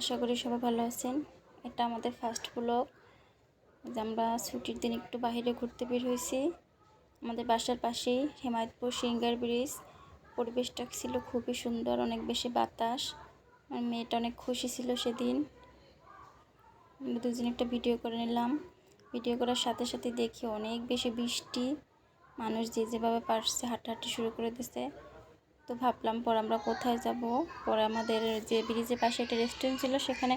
আশা করি সবাই ভালো আছেন। এটা আমাদের ফার্স্ট ব্লগ যে আমরা ছুটির দিন একটু বাইরে ঘুরতে বের হয়েছি। আমাদের বাসার পাশেই হেমায়তপুর সিঙ্গার ব্রিজ। পরিবেশটা ছিল খুবই সুন্দর, অনেক বেশি বাতাস। আর মেয়েটা অনেক খুশি ছিল সেদিন। আমরা দুজন একটা ভিডিও করে নিলাম। ভিডিও করার সাথে সাথে দেখি অনেক বেশি বৃষ্টি। মানুষ যে যেভাবে পারছে, হাঁটাহাঁটি শুরু করে দিছে। তো ভাবলাম পর আমরা কোথায় যাব? পরে আমাদের যে ব্রিজের পাশে একটা রেস্টুরেন্ট ছিল, সেখানে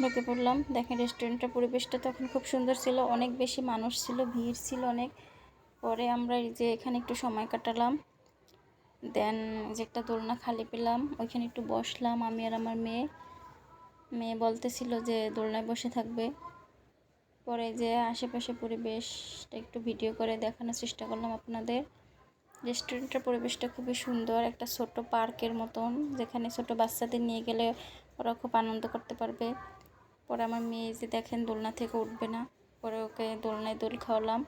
ঢুকে পড়লাম। দেখেন রেস্টুরেন্টের পরিবেশটা তখন খুব সুন্দর ছিল, অনেক বেশি মানুষ ছিল, ভিড় ছিল অনেক। পরে আমরা যে এখানে একটু সময় কাটালাম। দেন যে একটা দোলনা খালি পেলাম, ওইখানে একটু বসলাম আমি আর আমার মেয়ে। মেয়ে বলতেছিল যে দোলনায় বসে থাকবে। পরে যে আশেপাশে পরিবেশটা একটু ভিডিও করে দেখানোর চেষ্টা করলাম আপনাদের। রেস্টুরেন্টের পরিবেশটা খুবই সুন্দর, একটা ছোট পার্কের মতন, যেখানে ছোট বাচ্চাদের নিয়ে গেলে ওরা খুব আনন্দ করতে পারবে। পরে আমার মেয়ে যে দেখেন দোলনা থেকে উঠবে না, পরে ওকে দোলনায় দোল খাওয়ালাম।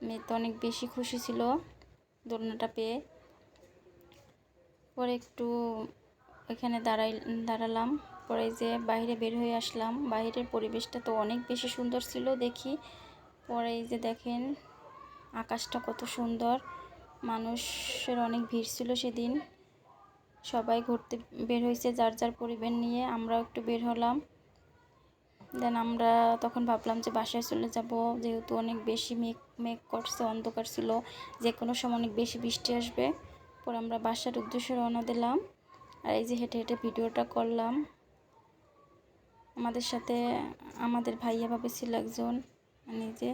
মেয়ে তো অনেক বেশি খুশি ছিল দোলনাটা পেয়ে। পরে একটু এখানে দাঁড়াই, দাঁড়ালাম, পরে যে বাইরে বের হয়ে আসলাম। বাইরের পরিবেশটা তো অনেক বেশি সুন্দর ছিল দেখি। পরে এই যে দেখেন, আকাশটা কত সুন্দর। মানুষের অনেক ভিড় ছিল সেদিন। সবাই ঘুরতে বের হয়েছে যার যার পরিবার নিয়ে, আমরাও একটু বের হলাম। দেন আমরা তখন ভাবলাম যে বাসায় চলে যাব, যেহেতু অনেক বেশি মেঘ মেঘ করছে, অন্ধকার ছিল যে কোনো সময় অনেক বেশি বৃষ্টি আসবে। পরে আমরা বাসার উদ্দেশ্যে রওনা দিলাম আর এই যে হেঁটে হেঁটে ভিডিওটা করলাম। আমাদের সাথে আমাদের ভাইয়া ভাবে ছিল একজন মানে যে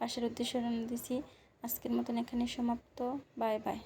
বাসার উদ্দেশ্যে রওনা দিছি। আজকের মতন এখানে সমাপ্ত। Bye bye.